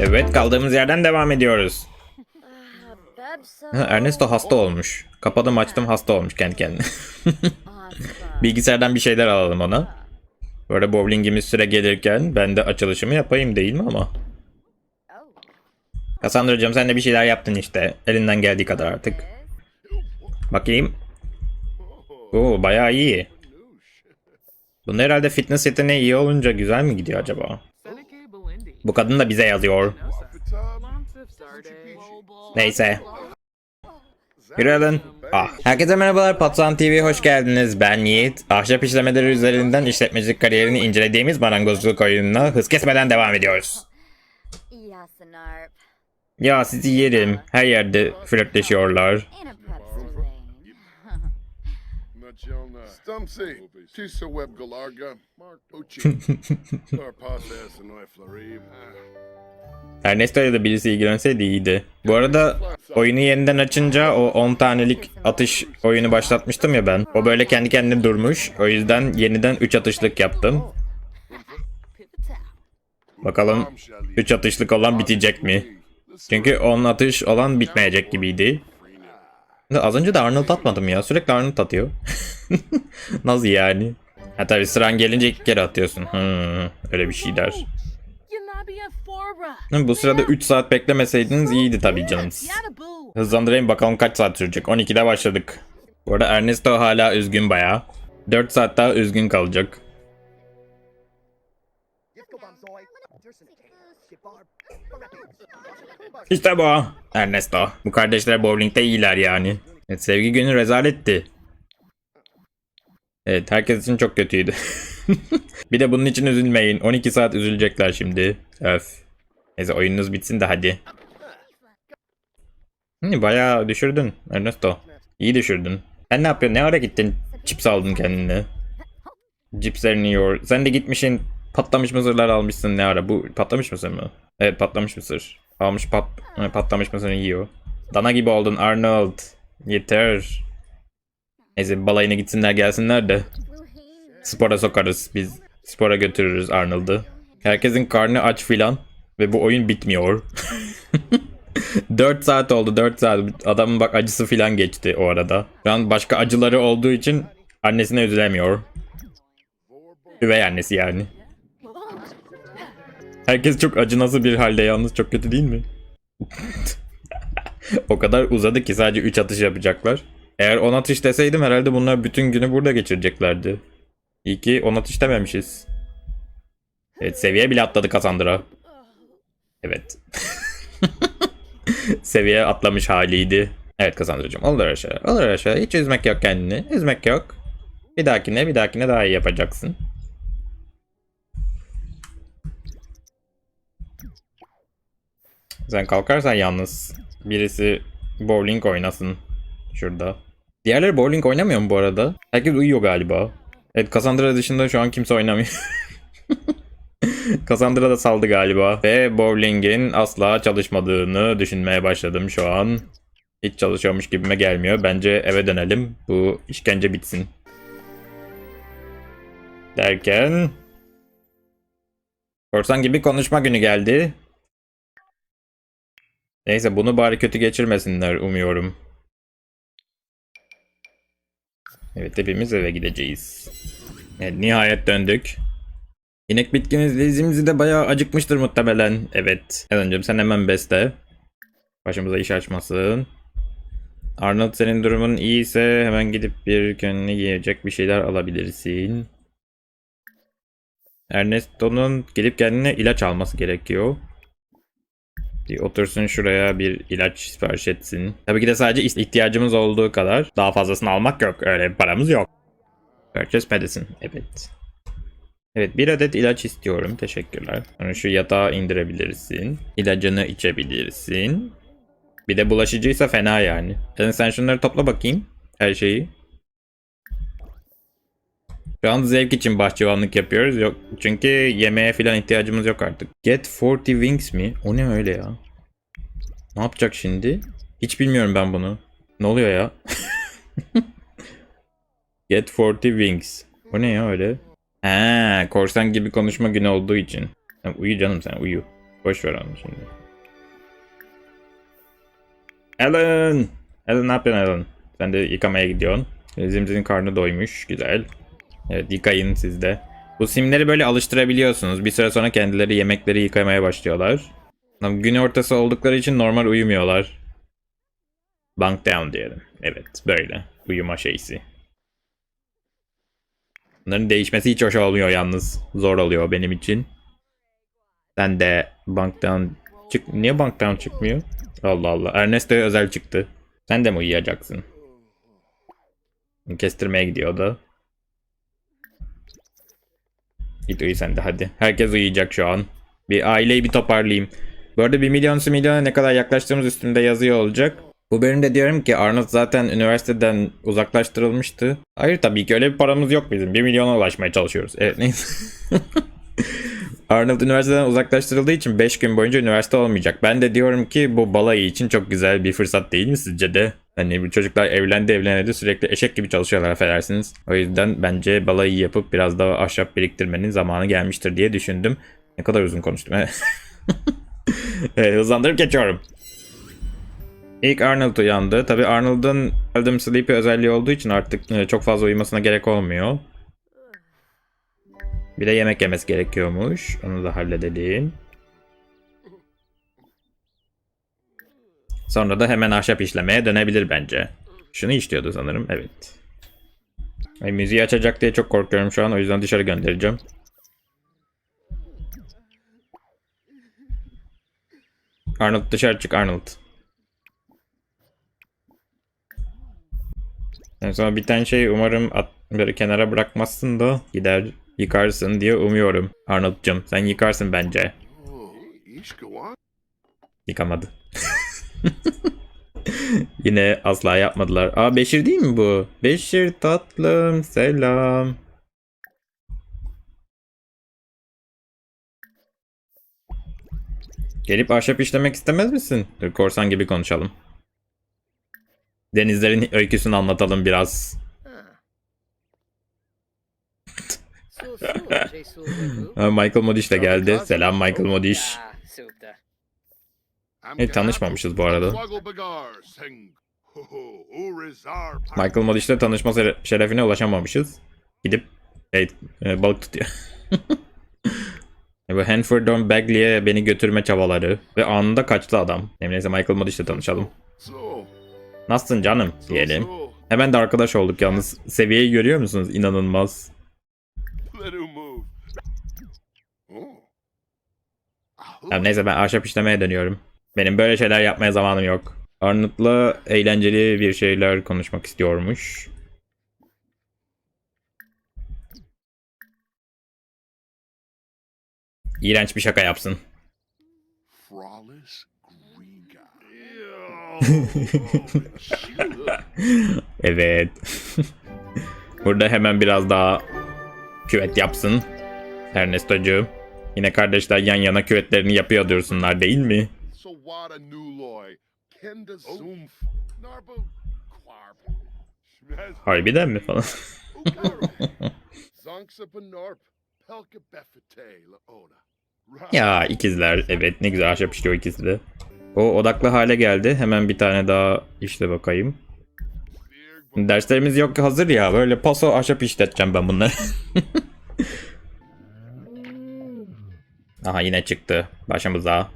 Evet kaldığımız yerden devam ediyoruz. Ernesto hasta olmuş. Kapadım açtım hasta olmuş kendi kendine. Bilgisayardan bir şeyler alalım ona. Böyle bowlingimiz süre gelirken ben de açılışımı yapayım değil mi ama? Cassandra'cığım sen de bir şeyler yaptın işte. Elinden geldiği kadar artık. Bakayım. Oo bayağı iyi. Bunun herhalde fitness yeteneği iyi olunca güzel mi gidiyor acaba? Bu kadın da bize yazıyor. Neyse. Yürüyün. Ah. Herkese merhabalar Patsan TV hoş geldiniz. Ben Yiğit. Ahşap işlemeleri üzerinden işletmecilik kariyerini incelediğimiz marangozculuk oyununa hız kesmeden devam ediyoruz. Ya sizi yerim. Her yerde flörtleşiyorlar. Stumsy, Tisa Web Galarga, Mark Uchi, Tarpasas and Florib. Ernesto ya da birisi ilgilenseydi iyiydi. Bu arada oyunu yeniden açınca o 10 tanelik atış oyunu başlatmıştım ya ben. O böyle kendi kendine durmuş. O yüzden yeniden 3 atışlık yaptım. Bakalım 3 atışlık olan bitecek mi? Çünkü 10 atış olan bitmeyecek gibiydi. Az önce de Arnold atmadım ya. Sürekli Arnold atıyor. Nasıl yani? Ha tabii sıran gelince iki kere atıyorsun. Hmm, öyle bir şeyler. Bu sırada 3 saat beklemeseydiniz iyiydi tabii canımız. Hızlandırayım bakalım kaç saat sürecek. 12'de başladık. Bu arada Ernesto hala üzgün bayağı. 4 saat daha üzgün kalacak. İşte bu. Ernesto. Bu kardeşler bowlingde iyiler yani. Evet, sevgi günü rezaletti. Evet herkes için çok kötüydü. bir de bunun için üzülmeyin. 12 saat üzülecekler şimdi. Öf. Neyse oyununuz bitsin de hadi. Hı, bayağı düşürdün Ernesto. İyi düşürdün. Sen ne yapıyorsun? Ne ara gittin? Chips aldın kendine. Cipslerini yiyor. Sen de gitmişsin patlamış mısırlar almışsın ne ara. Bu patlamış mısır mı? Evet patlamış mısır. Almış pat patlamış mısırını yiyor. Dana gibi oldun Arnold. Yeter. Neyse balayına gitsinler gelsinler de. Spora sokarız biz. Spora götürürüz Arnold'u. Herkesin karnı aç filan. Ve bu oyun bitmiyor. 4 saat oldu 4 saat. Adamın bak acısı filan geçti o arada. Şu an başka acıları olduğu için annesine üzülemiyor. Üvey annesi yani. Herkes çok acınası bir halde yalnız çok kötü değil mi? o kadar uzadı ki sadece 3 atış yapacaklar. Eğer 10 atış deseydim herhalde bunlar bütün günü burada geçireceklerdi. İyi ki 10 atış dememişiz. Evet seviye bile atladı Cassandra. Evet. seviye atlamış haliydi. Evet Cassandra'cığım olur aşağı. Olur aşağı. Hiç üzmek yok kendini. Üzmek yok. Bir dahakine bir dahakine daha iyi yapacaksın. Sen kalkarsan yalnız birisi bowling oynasın şurada. Diğerleri bowling oynamıyor mu bu arada? Herkes uyuyor galiba. Evet Cassandra dışında şu an kimse oynamıyor. Cassandra da saldı galiba. Ve bowling'in asla çalışmadığını düşünmeye başladım şu an. Hiç çalışıyormuş gibime gelmiyor. Bence eve dönelim. Bu işkence bitsin. Derken... Korsan gibi konuşma günü geldi. Neyse bunu bari kötü geçirmesinler umuyorum. Evet hepimiz eve gideceğiz. Evet, nihayet döndük. İnek bitkimiz izimizi de bayağı acıkmıştır muhtemelen. Evet. Eloncum sen hemen besle. Başımıza iş açmasın. Arnold senin durumun iyiyse hemen gidip bir kendine yiyecek bir şeyler alabilirsin. Ernesto'nun gelip kendine ilaç alması gerekiyor. Bir otursun şuraya bir ilaç sipariş etsin. Tabii ki de sadece ihtiyacımız olduğu kadar. Daha fazlasını almak yok. Öyle bir paramız yok. Purchase medicine. Evet. Evet bir adet ilaç istiyorum. Teşekkürler. Sonra şu yatağa indirebilirsin. İlacını içebilirsin. Bir de bulaşıcıysa fena yani. Yani sen şunları topla bakayım. Her şeyi. Şu an zevk için bahçıvanlık yapıyoruz. Yok çünkü yemeğe falan ihtiyacımız yok artık. Get 40 wings mi? O ne öyle ya? Ne yapacak şimdi? Hiç bilmiyorum ben bunu. Ne oluyor ya? Get 40 wings. O ne ya öyle? He, korsan gibi konuşma günü olduğu için. Sen uyu canım sen uyu. Boş ver onu şimdi. Alan! Alan ne yapıyorsun Alan? Sen de yıkamaya gidiyorsun. Zimzinin karnı doymuş. Güzel. Evet yıkayın siz de. Bu simleri böyle alıştırabiliyorsunuz. Bir süre sonra kendileri yemekleri yıkamaya başlıyorlar. Gün ortası oldukları için normal uyumuyorlar. Bunk down diyelim. Evet böyle. Uyuma şeysi. Bunların değişmesi hiç hoş olmuyor yalnız. Zor oluyor benim için. Sen de bunk down çık... Niye bunk down çıkmıyor? Allah Allah. Ernesto'ya özel çıktı. Sen de mi uyuyacaksın? Kestirmeye gidiyor o da. Git uyu sen de hadi. Herkes uyuyacak şu an. Bir aileyi bir toparlayayım. Bu arada 1 milyon milyona ne kadar yaklaştığımız üstünde yazıyor olacak. Bu bölümde diyorum ki Arnold zaten üniversiteden uzaklaştırılmıştı. Hayır tabii ki öyle bir paramız yok bizim. 1 milyona ulaşmaya çalışıyoruz. Evet neyse. Arnold üniversiteden uzaklaştırıldığı için 5 gün boyunca üniversite olmayacak. Ben de diyorum ki bu balayı için çok güzel bir fırsat değil mi sizce de? Hani bu çocuklar evlendi evlenedi sürekli eşek gibi çalışıyorlar affedersiniz. O yüzden bence balayı yapıp biraz daha ahşap biriktirmenin zamanı gelmiştir diye düşündüm. Ne kadar uzun konuştum. evet, hızlandırıp geçiyorum. İlk Arnold uyandı. Tabi Arnold'un Seldom Sleepy özelliği olduğu için artık e, çok fazla uyumasına gerek olmuyor. Bir de yemek yemesi gerekiyormuş. Onu da halledelim. Sonra da hemen ahşap işlemeye dönebilir bence. Şunu işliyordu sanırım. Evet. Ay, müziği açacak diye çok korkuyorum şu an. O yüzden dışarı göndereceğim. Arnold dışarı çık Arnold. En sonra bir tane şey umarım at, böyle kenara bırakmazsın da gider yıkarsın diye umuyorum. Arnold'cum sen yıkarsın bence. Yıkamadı. Yine asla yapmadılar. Aa Beşir değil mi bu? Beşir tatlım selam. Gelip ahşap işlemek istemez misin? Dur korsan gibi konuşalım. Denizlerin öyküsünü anlatalım biraz. Sul sul, şey sul bu. Ha, Michael Modiş de geldi. Selam Michael super. Evet, tanışmamışız bu arada. Michael Modish'le tanışma şere- şerefine ulaşamamışız. Gidip evet, e, balık tutuyor. E, Bu Hanford'un Bagley'e beni götürme çabaları ve anında kaçtı adam. Neyse Michael Modish'le tanışalım. Nasılsın canım diyelim. Hemen de arkadaş olduk yalnız. Seviyeyi görüyor musunuz? İnanılmaz. Let him move. Oh. Neyse ben ahşap işlemeye dönüyorum. Benim böyle şeyler yapmaya zamanım yok. Arnold'la eğlenceli bir şeyler konuşmak istiyormuş. İğrenç bir şaka yapsın. Evet. Burada hemen biraz daha küvet yapsın. Ernesto'cuğum. Yine kardeşler yan yana küvetlerini yapıyor diyorsunlar değil mi? Schmez. Harbiden mi falan? Ya ikizler evet ne güzel ahşap işliyor ikisi de. O odaklı hale geldi. Hemen bir tane daha işle bakayım. Derslerimiz yok hazır ya. Böyle paso ahşap işleteceğim ben bunları. Aha yine çıktı başımıza.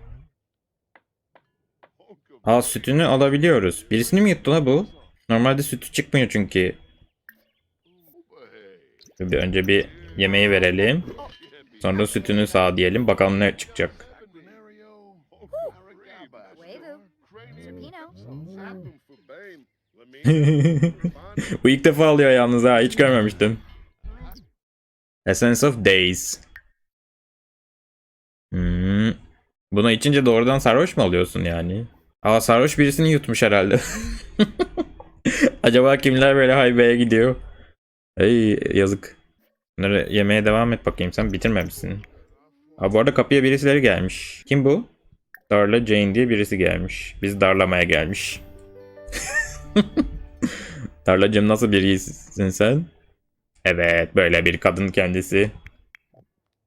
Aa sütünü alabiliyoruz. Birisini mi yuttu la bu? Normalde sütü çıkmıyor çünkü. Bir önce bir yemeği verelim. Sonra sütünü sağ diyelim. Bakalım ne çıkacak. Bu ilk defa alıyor yalnız ha. Hiç görmemiştim. Essence of Days. Hmm. Bunu içince doğrudan sarhoş mu oluyorsun yani? Aa sarhoş birisini yutmuş herhalde. Acaba kimler böyle haybeye gidiyor? Ey yazık. Bunları yemeye devam et bakayım sen bitirmemişsin. Aa bu arada kapıya birisileri gelmiş. Kim bu? Darla Jane diye birisi gelmiş. Biz darlamaya gelmiş. Darlacığım nasıl birisin sen? Evet böyle bir kadın kendisi.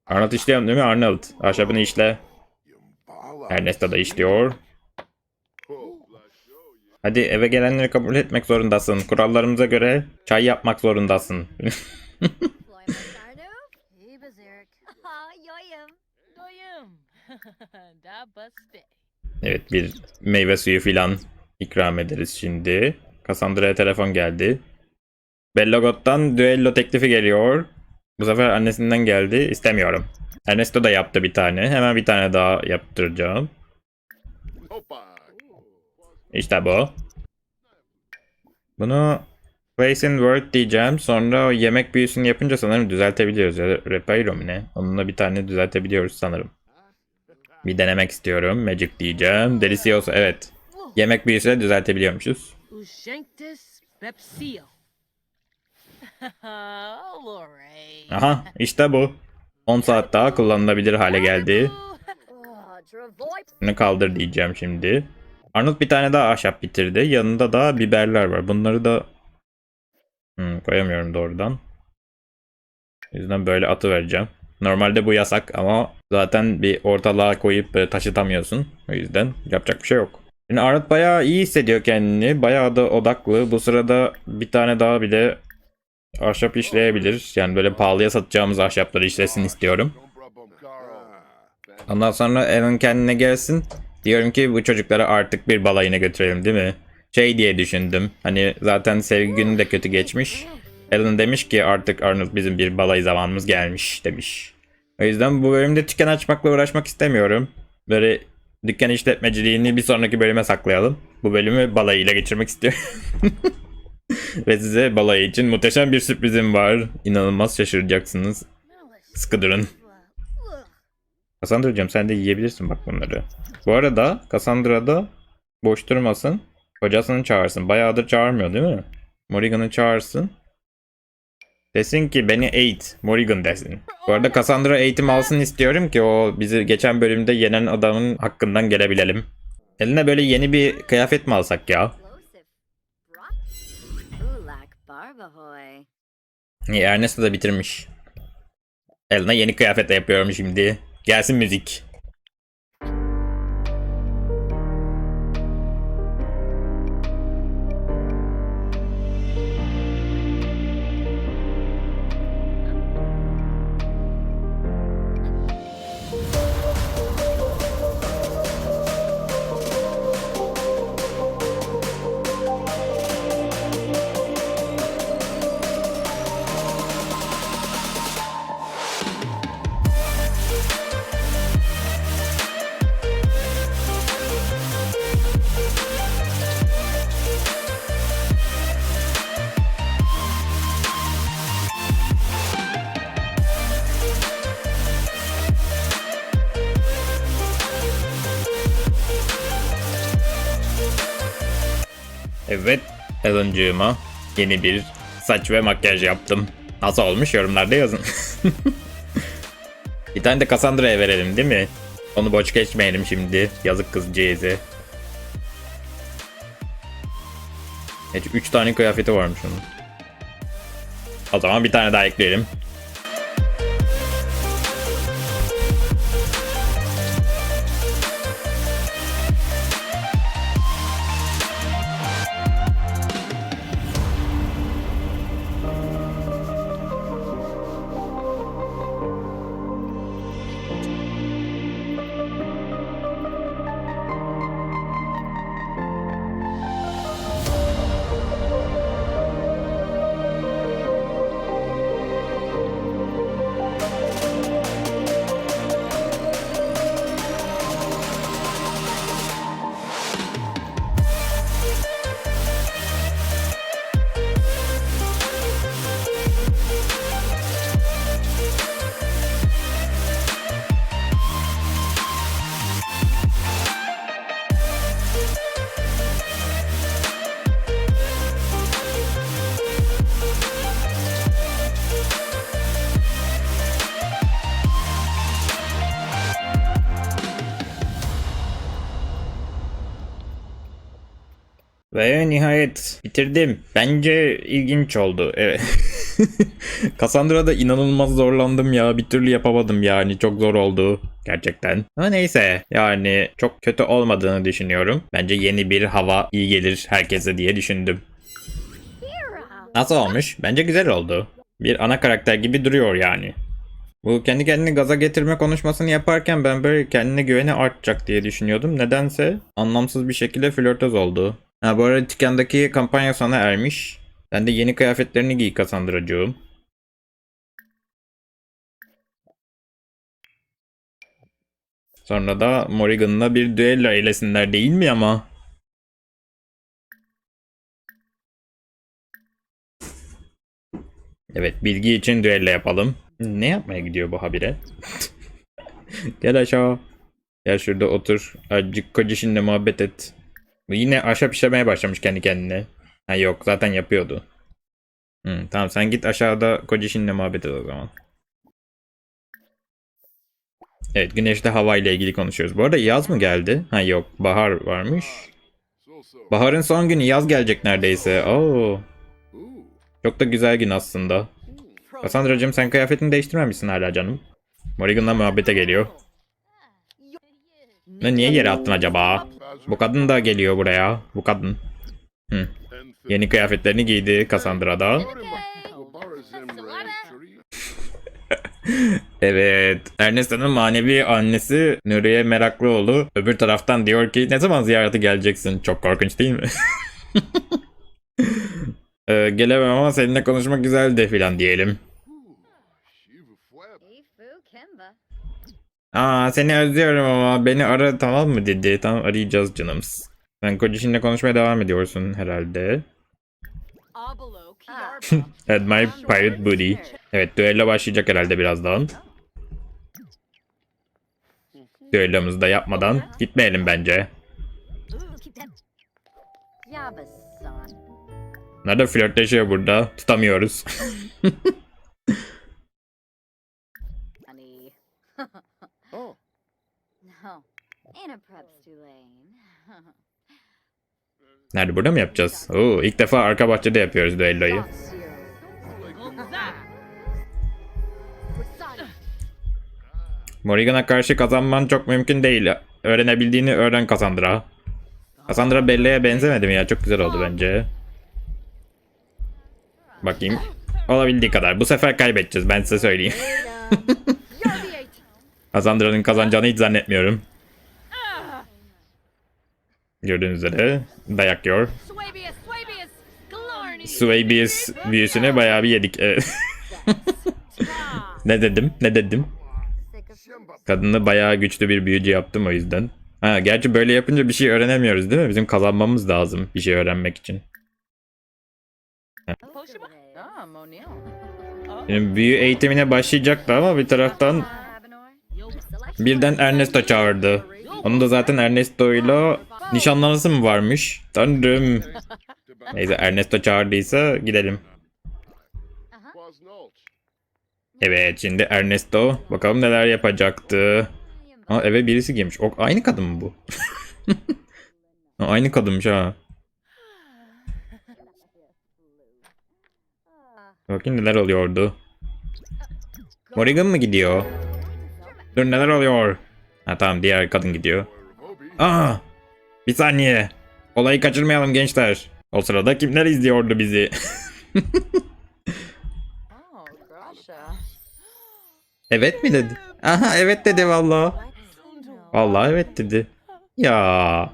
Arnold işliyor değil mi Arnold? Ahşabını işle. Ernesto da işliyor. Hadi eve gelenleri kabul etmek zorundasın. Kurallarımıza göre çay yapmak zorundasın. Evet bir meyve suyu filan ikram ederiz şimdi. Cassandra'ya telefon geldi. Bellagot'tan düello teklifi geliyor. Bu sefer annesinden geldi. İstemiyorum. Ernesto da yaptı bir tane. Hemen bir tane daha yaptıracağım. İşte bu. Bunu Place in Word diyeceğim. Sonra o yemek büyüsünü yapınca sanırım düzeltebiliyoruz. Ya Repairo mu ne? Onunla bir tane düzeltebiliyoruz sanırım. Bir denemek istiyorum. Magic diyeceğim. Delicioso evet. Yemek büyüsüyle düzeltebiliyormuşuz. Aha işte bu. 10 saat daha kullanılabilir hale geldi. Bunu kaldır diyeceğim şimdi. Arnold bir tane daha ahşap bitirdi. Yanında da biberler var. Bunları da Hmm, koyamıyorum doğrudan. O yüzden böyle atı vereceğim. Normalde bu yasak ama zaten bir ortalığa koyup böyle taşıtamıyorsun. O yüzden yapacak bir şey yok. Şimdi Arnold bayağı iyi hissediyor kendini. Bayağı da odaklı. Bu sırada bir tane daha bile ahşap işleyebilir. Yani böyle pahalıya satacağımız ahşapları işlesin istiyorum. Ondan sonra Alan kendine gelsin. Diyorum ki bu çocukları artık bir balayına götürelim değil mi? Şey diye düşündüm. Hani zaten sevgi günü de kötü geçmiş. Alan demiş ki artık Arnold bizim bir balayı zamanımız gelmiş demiş. O yüzden bu bölümde dükkan açmakla uğraşmak istemiyorum. Böyle dükkan işletmeciliğini bir sonraki bölüme saklayalım. Bu bölümü balayıyla geçirmek istiyorum. Ve size balayı için muhteşem bir sürprizim var. İnanılmaz şaşıracaksınız. Sıkı durun. Cassandra'cığım sen de yiyebilirsin bak bunları. Bu arada Cassandra da boş durmasın. Kocasını çağırsın. Bayağıdır çağırmıyor değil mi? Morrigan'ı çağırsın. Desin ki beni eğit. Morrigan desin. Bu arada Cassandra eğitim alsın istiyorum ki o bizi geçen bölümde yenen adamın hakkından gelebilelim. Eline böyle yeni bir kıyafet mi alsak ya? İyi, Ernesto da bitirmiş. Elena yeni kıyafetle yapıyorum şimdi. Gelsin müzik. Evet, Alan'cığıma yeni bir saç ve makyaj yaptım. Nasıl olmuş yorumlarda yazın. bir tane de Cassandra'ya verelim değil mi? Onu boş geçmeyelim şimdi. Yazık kızcağızı. Evet, 3 tane kıyafeti varmış onun. O zaman bir tane daha ekleyelim. Nihayet bitirdim. Bence ilginç oldu. Evet. Cassandra'da inanılmaz zorlandım ya. Bir türlü yapamadım yani. Çok zor oldu. gerçekten. Ama neyse yani çok kötü olmadığını düşünüyorum. Bence yeni bir hava iyi gelir herkese diye düşündüm. Nasıl olmuş? Bence güzel oldu. Bir ana karakter gibi duruyor yani. Bu kendi kendini gaza getirme konuşmasını yaparken ben böyle kendine güveni artacak diye düşünüyordum. Nedense anlamsız bir şekilde flörtöz oldu. Ha bu arada dükkandaki kampanya sona ermiş. Ben de yeni kıyafetlerini giy Cassandra'cığım. Sonra da Morrigan'la bir düello eylesinler değil mi ama? Evet bilgi için düello yapalım. Ne yapmaya gidiyor bu habire? Gel aşağı. Gel şurada otur. Azıcık kocişinle muhabbet et. Yine ahşap işlemeye başlamış kendi kendine. Ha yok zaten yapıyordu. Hı, tamam sen git aşağıda kocişinle muhabbet et o zaman. Evet güneşte hava ile ilgili konuşuyoruz. Bu arada yaz mı geldi? Ha yok bahar varmış. Baharın son günü yaz gelecek neredeyse. Oo, çok da güzel gün aslında. Cassandra'cığım sen kıyafetini değiştirmemişsin hala canım. Morrigan'la muhabbete geliyor. Ne niye yere attın acaba? Bu kadın da geliyor buraya. Bu kadın. Hı. Yeni kıyafetlerini giydi Cassandra da. Evet. Ernesto'nun manevi annesi Nuriye Meraklıoğlu öbür taraftan diyor ki ne zaman ziyarete geleceksin? Çok korkunç değil mi? Ee, gelemem ama seninle konuşmak güzeldi filan diyelim. Aa seni özlüyorum ama beni ara tamam mı dedi. Tamam arayacağız canımız. Sen kocasınla konuşmaya devam ediyorsun herhalde. My pirate booty. Evet düello başlayacak herhalde birazdan. Düellomuzu da yapmadan gitmeyelim bence. Nerede flörtleşiyor burada? Tutamıyoruz. Nerede burada mı yapacağız? Oo, ilk defa arka bahçede yapıyoruz düelloyu. Morrigan'a karşı kazanman çok mümkün değil. Öğrenebildiğini öğren Cassandra. Cassandra Belle'ye benzemedi mi ya? Çok güzel oldu bence. Bakayım. Olabildiği kadar. Bu sefer kaybedeceğiz ben size söyleyeyim. Cassandra'nın kazanacağını hiç zannetmiyorum. Gördüğünüz üzere dayak yiyor. Swabius büyüsünü bayağı bir yedik. Evet. ne dedim? Ne dedim? Kadını bayağı güçlü bir büyücü yaptım o yüzden. Ha, gerçi böyle yapınca bir şey öğrenemiyoruz değil mi? Bizim kazanmamız lazım bir şey öğrenmek için. Poshima. Ah. Şimdi büyü eğitimine başlayacaktı ama bir taraftan birden Ernesto çağırdı. Onun da zaten Ernesto ile nişanlanması mı varmış? Tanrım. Neyse Ernesto çağırdıysa gidelim. Evet şimdi Ernesto bakalım neler yapacaktı. Aa, eve birisi girmiş. O, aynı kadın mı bu? Aa, aynı kadınmış ha. Bakayım neler oluyordu. Morrigan mı gidiyor? Dur neler oluyor? Ha tamam diğer kadın gidiyor. Aa! Bir saniye. Olayı kaçırmayalım gençler. O sırada kimler izliyordu bizi? Evet mi dedi? Aha evet dedi valla. Vallahi evet dedi. Ya.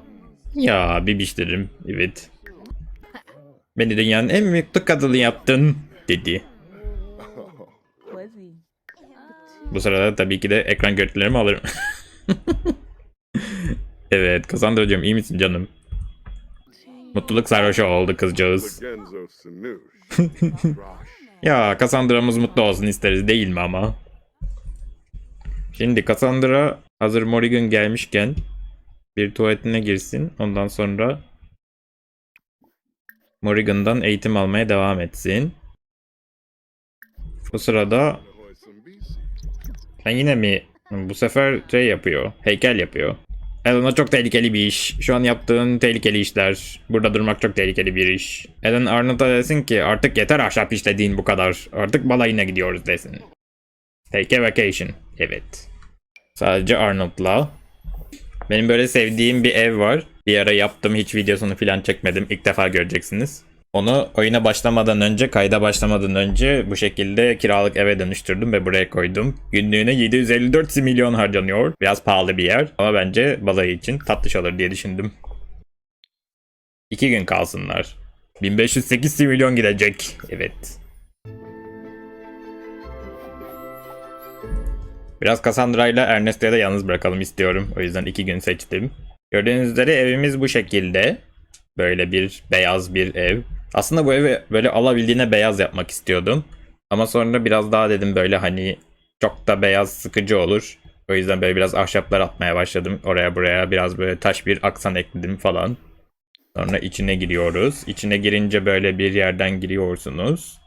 Ya bibişlerim. Evet. Beni dünyanın en mutlu kadını yaptın dedi. Bu sırada tabii ki de ekran görüntülerimi alırım. evet Cassandra'cığım iyi misin canım? Mutluluk sarhoşu oldu kızcağız. Ya Cassandra'mız mutlu olsun isteriz değil mi ama? Şimdi Cassandra hazır Morrigan gelmişken bir tuvaletine girsin. Ondan sonra Morrigan'dan eğitim almaya devam etsin. Bu sırada sen yine mi bu sefer şey yapıyor, heykel yapıyor. Alan'a çok tehlikeli bir iş. Şu an yaptığın tehlikeli işler. Burada durmak çok tehlikeli bir iş. Alan Arnold'a desin ki artık yeter ahşap işlediğin bu kadar. Artık balayına gidiyoruz desin. Take a vacation. Evet. Sadece Arnold'la. Benim böyle sevdiğim bir ev var. Bir ara yaptım hiç videosunu falan çekmedim. İlk defa göreceksiniz. Onu oyuna başlamadan önce, kayda başlamadan önce bu şekilde kiralık eve dönüştürdüm ve buraya koydum. Günlüğüne 754 milyon harcanıyor. Biraz pahalı bir yer ama bence balayı için tatlış olur diye düşündüm. İki gün kalsınlar. 1508 milyon gidecek. Evet. Biraz Cassandra ile Ernesto'ya da yalnız bırakalım istiyorum. O yüzden iki gün seçtim. Gördüğünüz üzere evimiz bu şekilde. Böyle bir beyaz bir ev. Aslında bu evi böyle alabildiğine beyaz yapmak istiyordum. Ama sonra biraz daha dedim böyle hani çok da beyaz sıkıcı olur. O yüzden böyle biraz ahşaplar atmaya başladım. Oraya buraya biraz böyle taş bir aksan ekledim falan. Sonra içine giriyoruz. İçine girince böyle bir yerden giriyorsunuz.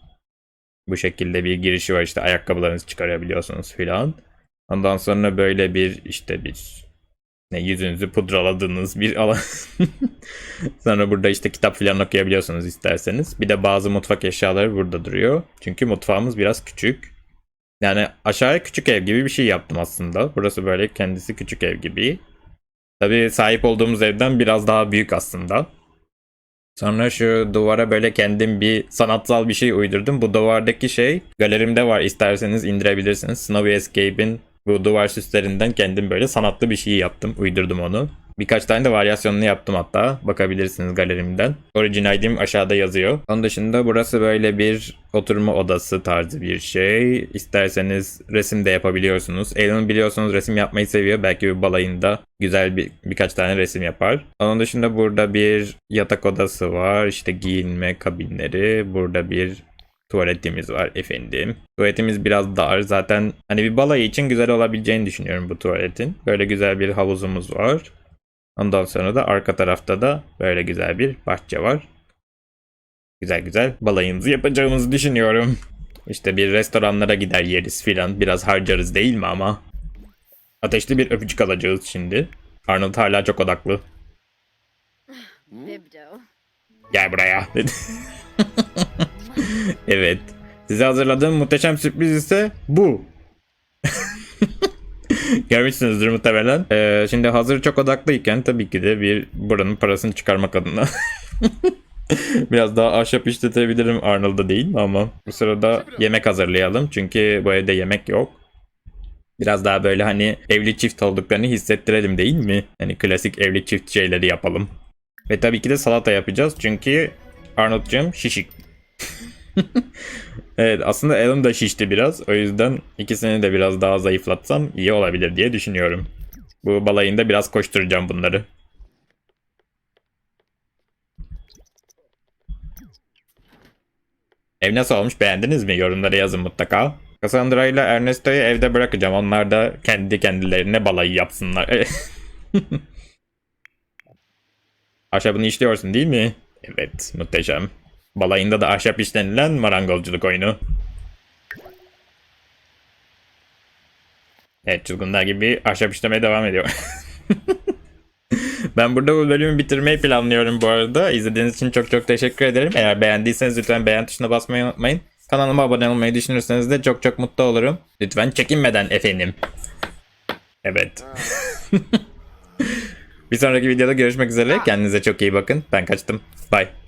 Bu şekilde bir girişi var işte ayakkabılarınızı çıkarabiliyorsunuz filan. Ondan sonra böyle bir işte bir ne yüzünüzü pudraladığınız bir alan. sonra burada işte kitap filan okuyabiliyorsunuz isterseniz. Bir de bazı mutfak eşyaları burada duruyor. Çünkü mutfağımız biraz küçük. Yani aşağıya küçük ev gibi bir şey yaptım aslında. Burası böyle kendisi küçük ev gibi. Tabii sahip olduğumuz evden biraz daha büyük aslında. Sonra şu duvara böyle kendim bir sanatsal bir şey uydurdum. Bu duvardaki şey galerimde var. İsterseniz indirebilirsiniz. Snowy Escape'in bu duvar süslerinden kendim böyle sanatlı bir şey yaptım. Uydurdum onu. Birkaç tane de varyasyonunu yaptım hatta. Bakabilirsiniz galerimden. Orijinal ID'm aşağıda yazıyor. Onun dışında burası böyle bir oturma odası tarzı bir şey. İsterseniz resim de yapabiliyorsunuz. Alan biliyorsunuz resim yapmayı seviyor. Belki bir balayında güzel bir birkaç tane resim yapar. Onun dışında burada bir yatak odası var. İşte giyinme kabinleri. Burada bir tuvaletimiz var efendim. Tuvaletimiz biraz dar. Zaten hani bir balayı için güzel olabileceğini düşünüyorum bu tuvaletin. Böyle güzel bir havuzumuz var. Ondan sonra da arka tarafta da böyle güzel bir bahçe var. Güzel güzel balayımızı yapacağımızı düşünüyorum. İşte bir restoranlara gider yeriz filan. Biraz harcarız değil mi ama? Ateşli bir öpücük alacağız şimdi. Arnold hala çok odaklı. Bibdo. Gel buraya. evet. Size hazırladığım muhteşem sürpriz ise bu. Görmüşsünüzdür muhtemelen. Ee, şimdi hazır çok odaklıyken tabii ki de bir buranın parasını çıkarmak adına. Biraz daha ahşap işletebilirim Arnold'da değil mi ama bu sırada yemek hazırlayalım çünkü bu evde yemek yok. Biraz daha böyle hani evli çift olduklarını hissettirelim değil mi? Hani klasik evli çift şeyleri yapalım. Ve tabii ki de salata yapacağız çünkü Arnold'cığım şişik. evet aslında Alan da şişti biraz. O yüzden ikisini de biraz daha zayıflatsam iyi olabilir diye düşünüyorum. Bu balayında biraz koşturacağım bunları. Ev nasıl olmuş beğendiniz mi? Yorumlara yazın mutlaka. Cassandra ile Ernesto'yu evde bırakacağım. Onlar da kendi kendilerine balayı yapsınlar. Ahşabını işliyorsun değil mi? Evet, muhteşem. Balayında da ahşap işlenilen marangozculuk oyunu. Evet, çılgınlar gibi ahşap işlemeye devam ediyor. ben burada bu bölümü bitirmeyi planlıyorum bu arada. İzlediğiniz için çok çok teşekkür ederim. Eğer beğendiyseniz lütfen beğen tuşuna basmayı unutmayın. Kanalıma abone olmayı düşünürseniz de çok çok mutlu olurum. Lütfen çekinmeden efendim. Evet. Bir sonraki videoda görüşmek üzere. Kendinize çok iyi bakın. Ben kaçtım. Bye.